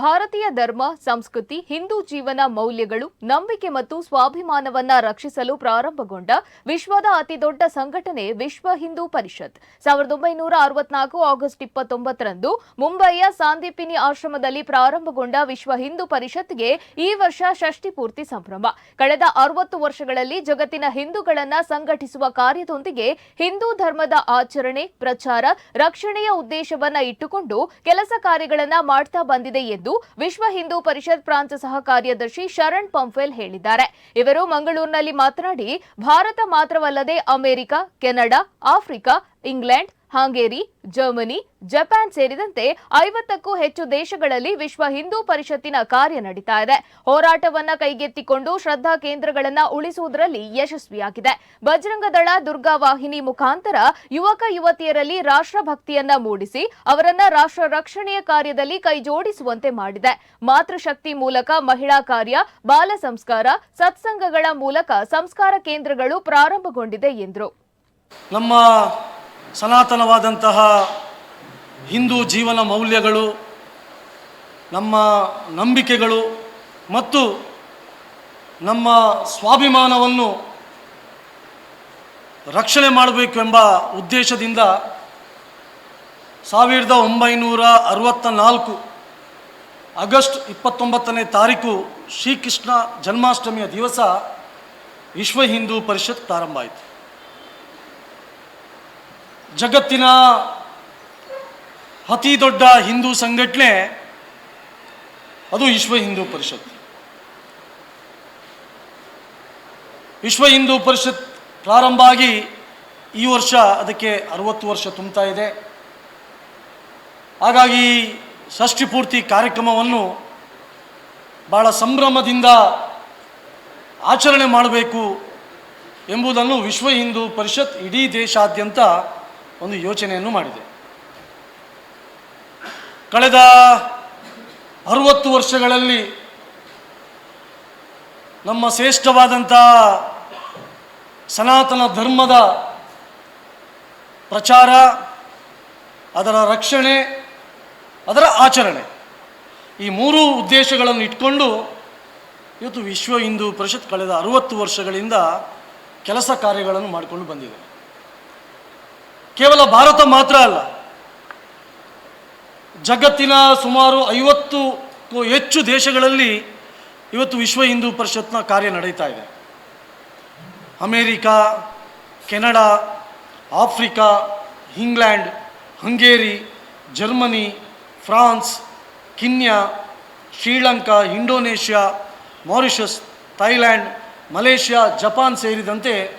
ಭಾರತೀಯ ಧರ್ಮ, ಸಂಸ್ಕೃತಿ, ಹಿಂದೂ ಜೀವನ ಮೌಲ್ಯಗಳು, ನಂಬಿಕೆ ಮತ್ತು ಸ್ವಾಭಿಮಾನವನ್ನ ರಕ್ಷಿಸಲು ಪ್ರಾರಂಭಗೊಂಡ ವಿಶ್ವದ ಅತಿದೊಡ್ಡ ಸಂಘಟನೆ ವಿಶ್ವ ಹಿಂದೂ ಪರಿಷತ್. ಸಾವಿರದ ಒಂಬೈನೂರ ಅರವತ್ನಾಲ್ಕು ಆಗಸ್ಟ್ ಇಪ್ಪತ್ತೊಂಬತ್ತರಂದು ಮುಂಬೈಯ ಸಾಂದೀಪಿನಿ ಆಶ್ರಮದಲ್ಲಿ ಪ್ರಾರಂಭಗೊಂಡ ವಿಶ್ವ ಹಿಂದೂ ಪರಿಷತ್ಗೆ ಈ ವರ್ಷ ಷಷ್ಠಿ ಪೂರ್ತಿ ಸಂಭ್ರಮ. ಕಳೆದ ಅರವತ್ತು ವರ್ಷಗಳಲ್ಲಿ ಜಗತ್ತಿನ ಹಿಂದೂಗಳನ್ನ ಸಂಘಟಿಸುವ ಕಾರ್ಯದೊಂದಿಗೆ ಹಿಂದೂ ಧರ್ಮದ ಆಚರಣೆ, ಪ್ರಚಾರ, ರಕ್ಷಣೆಯ ಉದ್ದೇಶವನ್ನ ಇಟ್ಟುಕೊಂಡು ಕೆಲಸ ಕಾರ್ಯಗಳನ್ನ ಮಾಡ್ತಾ ಬಂದಿದೆ ಎಂದು ವಿಶ್ವ ಹಿಂದೂ ಪರಿಷತ್ ಪ್ರಾಂತ ಸಹ ಕಾರ್ಯದರ್ಶಿ ಶರಣ್ ಪಂಫೆಲ್ ಹೇಳಿದ್ದಾರೆ. ಇವರು ಮಂಗಳೂರಿನಲ್ಲಿ ಮಾತನಾಡಿ, ಭಾರತ ಮಾತ್ರವಲ್ಲದೆ America, Canada, Africa, England Hungary, Germany, Japan ಸೇರಿದಂತೆ ಐವತ್ತಕ್ಕೂ ಹೆಚ್ಚು ದೇಶಗಳಲ್ಲಿ ವಿಶ್ವ ಹಿಂದೂ ಪರಿಷತ್ತಿನ ಕಾರ್ಯ ನಡೀತಾ ಇದೆ. ಹೋರಾಟವನ್ನ ಕೈಗೆತ್ತಿಕೊಂಡು ಶ್ರದ್ಧಾ ಕೇಂದ್ರಗಳನ್ನ ಉಳಿಸುವುದರಲ್ಲಿ ಯಶಸ್ವಿಯಾಗಿದೆ. ಬಜರಂಗ ದಳ ದುರ್ಗಾ ವಾಹಿನಿ ಮುಖಾಂತರ ಯುವಕ ಯುವತಿಯರಲ್ಲಿ ರಾಷ್ಟ್ರಭಕ್ತಿಯನ್ನ ಮೂಡಿಸಿ ಅವರನ್ನ ರಾಷ್ಟ್ರ ರಕ್ಷಣೆಯ ಕಾರ್ಯದಲ್ಲಿ ಕೈಜೋಡಿಸುವಂತೆ ಮಾಡಿದೆ. ಮಾತೃಶಕ್ತಿ ಮೂಲಕ ಮಹಿಳಾ ಕಾರ್ಯ, ಬಾಲ ಸಂಸ್ಕಾರ, ಸತ್ಸಂಗಗಳ ಮೂಲಕ ಸಂಸ್ಕಾರ ಕೇಂದ್ರಗಳು ಪ್ರಾರಂಭಗೊಂಡಿದೆ ಎಂದರು. ನಮ್ಮ ಸನಾತನವಾದಂತಹ ಹಿಂದೂ ಜೀವನ ಮೌಲ್ಯಗಳು, ನಮ್ಮ ನಂಬಿಕೆಗಳು ಮತ್ತು ನಮ್ಮ ಸ್ವಾಭಿಮಾನವನ್ನು ರಕ್ಷಣೆ ಮಾಡಬೇಕು ಎಂಬ ಉದ್ದೇಶದಿಂದ ಸಾವಿರದ ಒಂಬೈನೂರ ಅರವತ್ತ ನಾಲ್ಕು ಆಗಸ್ಟ್ ಇಪ್ಪತ್ತೊಂಬತ್ತನೇ ತಾರೀಕು ಶ್ರೀಕೃಷ್ಣ ಜನ್ಮಾಷ್ಟಮಿಯ ದಿವಸ ವಿಶ್ವ ಹಿಂದೂ ಪರಿಷತ್ ಪ್ರಾರಂಭ ಆಯಿತು. ಜಗತ್ತಿನ ಅತಿ ದೊಡ್ಡ ಹಿಂದೂ ಸಂಘಟನೆ ಅದು ವಿಶ್ವ ಹಿಂದೂ ಪರಿಷತ್. ವಿಶ್ವ ಹಿಂದೂ ಪರಿಷತ್ ಪ್ರಾರಂಭ ಆಗಿ ಈ ವರ್ಷ ಅದಕ್ಕೆ ಅರವತ್ತು ವರ್ಷ ತುಂಬ್ತಾ ಇದೆ. ಹಾಗಾಗಿ ಷಷ್ಠಿ ಪೂರ್ತಿ ಕಾರ್ಯಕ್ರಮವನ್ನು ಭಾಳ ಸಂಭ್ರಮದಿಂದ ಆಚರಣೆ ಮಾಡಬೇಕು ಎಂಬುದನ್ನು ವಿಶ್ವ ಹಿಂದೂ ಪರಿಷತ್ ಇಡೀ ದೇಶಾದ್ಯಂತ ಒಂದು ಯೋಚನೆಯನ್ನು ಮಾಡಿದೆ. ಕಳೆದ ಅರುವತ್ತು ವರ್ಷಗಳಲ್ಲಿ ನಮ್ಮ ಶ್ರೇಷ್ಠವಾದಂಥ ಸನಾತನ ಧರ್ಮದ ಪ್ರಚಾರ, ಅದರ ರಕ್ಷಣೆ, ಅದರ ಆಚರಣೆ ಈ ಮೂರು ಉದ್ದೇಶಗಳನ್ನು ಇಟ್ಕೊಂಡು ಇವತ್ತು ವಿಶ್ವ ಹಿಂದೂ ಪರಿಷತ್ ಕಳೆದ ಅರುವತ್ತು ವರ್ಷಗಳಿಂದ ಕೆಲಸ ಕಾರ್ಯಗಳನ್ನು ಮಾಡಿಕೊಂಡು ಬಂದಿದೆ. ಕೇವಲ ಭಾರತ ಮಾತ್ರ ಅಲ್ಲ, ಜಗತ್ತಿನ ಸುಮಾರು ಐವತ್ತಕ್ಕೂ ಹೆಚ್ಚು ದೇಶಗಳಲ್ಲಿ ಇವತ್ತು ವಿಶ್ವ ಹಿಂದೂ ಪರಿಷತ್ನ ಕಾರ್ಯ ನಡೀತಾ ಇದೆ. America, Canada, Africa, England, Hungary, Germany, France, Kenya, Sri Lanka, Indonesia, Mauritius Thailand Malaysia, Japan ಸೇರಿದಂತೆ